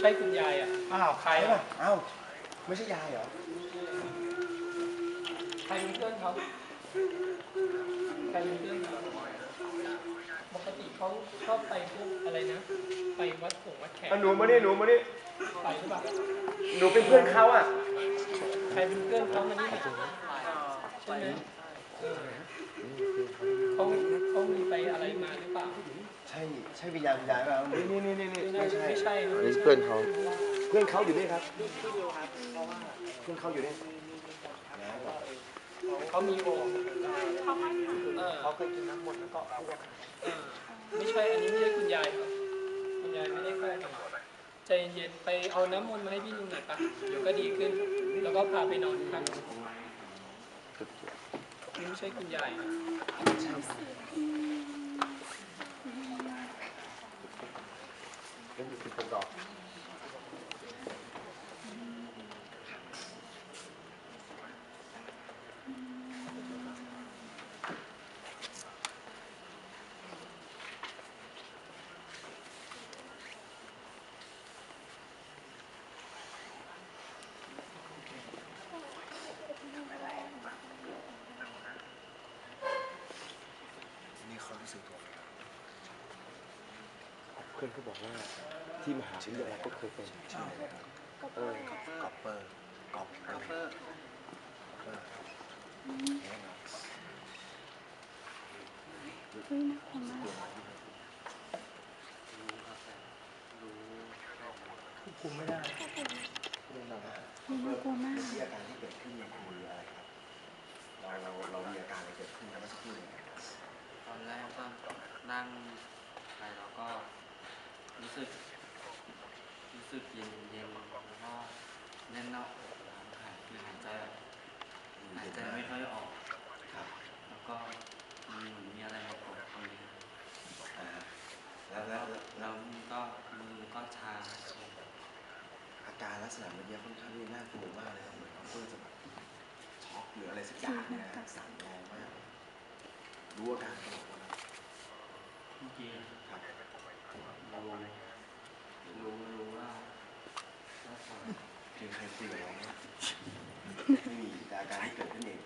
ใช่คุณยายอะ อ้าวใครใช่อะป่ะอ้าวไม่ใช่ยายเหรอ ใครเป็นเพื่อนเขาใครเป็นเพื่อนเขาปกติเขาชอบไปพวกอะไรนะ ไปวัดผงวัดแขกอะหนูมานี่หนูมานี่ไปหรือเปล่าหนูเป็นเพื่อนเขาอะ ใครเป็นเพื่อนเขามานี่มาใช่ไหมเออเขาเขามีไปอะไรมาหรือเปล่า ใช่ ใช่วิญญาณคุณยายป่ะนี่นี่นี่นี่นี่ไม่ไม่น่า ใช่ใช่นะเป็นเพื่อนเขาเพื่อนเขาอยู่นี่ครับเพื่อนเขาอยู่นี่เขามีโอเออเขาเคยกินน้ำมนต์แล้วก็อ้วกไม่ใช่อันนี้ไม่ใช่คุณยายครับคุณยายไม่ได้เข้ามาใจเย็นๆไปเอาน้ำมนต์มาให้พี่ลุงหน่อยปะเดี๋ยวก็ดีขึ้น แล้วก็พาไปนอนครับนี่ไม่ใช่คุณยาย นะเป็นอยู่ พื่อนเขาบอกว่าที่มหาวิทยาลัยก็เคยเป็นชื่ออะไรนะครับเออกอปเปอร์กอปเปอร์กอปเปอร์กอปเปอร์แน่นอนเฮ้ยน่ากลัวมากควบคุมไม่ได้อุ้ยน่ากลัวมาก ที่อาการที่เกิดขึ้นมันคืออะไรครับ เราเราเรามีอาการอะไรเกิดขึ้นครับเมื่อสักครู่นี้ครับตอนแรกก็นั่งไปแล้วก็ รู้สึก รู้สึกเย็นเย็นแล้วก็แน่นหน้าอกแล้วหายคือหายใจแบบหายใจไม่ค่อยออกครับ แล้วก็มีเหมือนมีอะไรมากดตรงนี้อ่าแล้วแล้วแล้วแล้วมือก็มือก็ชาอาการลักษณะเมื่อกี้ค่อนข้างที่น่ากลัวมากเลยครับเหมือนเขาเพิ่งจะแบบช็อกหรืออะไรสักอย่างเนี่ยนะสั่นแรงมากรู้อาการเขาบอกว่า เมื่อกี้ ครับ รู้รู้รู้ว่าว่าปวดมีใครคุยกับเราไหมไม่มีแต่อาการที่เกิดขึ้นเอง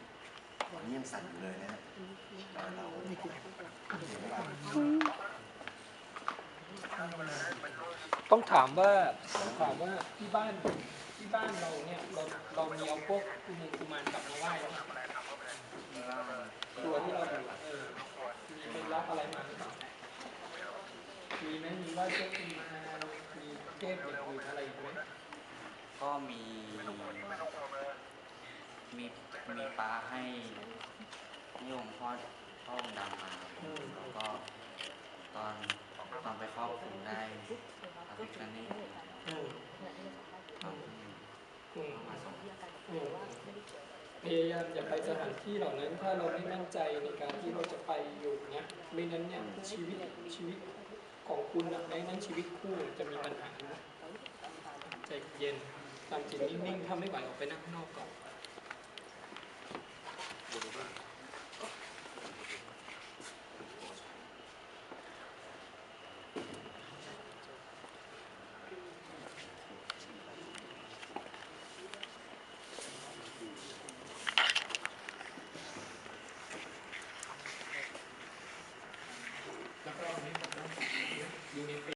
ตอนนี้ยังสั่นอยู่เลยนะฮะตอนเราเห็นไหมล่ะเฮ้ยต้องถามว่าต้องถามว่าที่บ้านที่บ้านเราเนี่ยเราเรามีเอาพวกกุมงกุมารกลับมาไหว้ไหมตัวที่เราอยู่เออมีไปรับอะไรมาหรือเปล่า มีไหมมีไหว้เจ้ากุมามีเทพอย่างอื่นอะไรอีกไหมก็มี มีมีปลาให้นิยมพ่อพ่อองค์ดำมาแล้วก็ตอนตอนไปครอบคลุมได้พระพิฆเนศเออครับอืมอืมพยายามอย่าไปสถานที่เหล่านั้น ถ้าเราไม่มั่นใจในการที่เราจะไปอยู่เนี้ยไม่นั้นเนี่ยชีวิตชีวิต ของคุณอะไม่นั้นชีวิตคู่จะมีปัญหานะใจเย็นทำจิตนิ่งๆถ้าไม่ไหวออกไปนั่งข้างนอกก่อน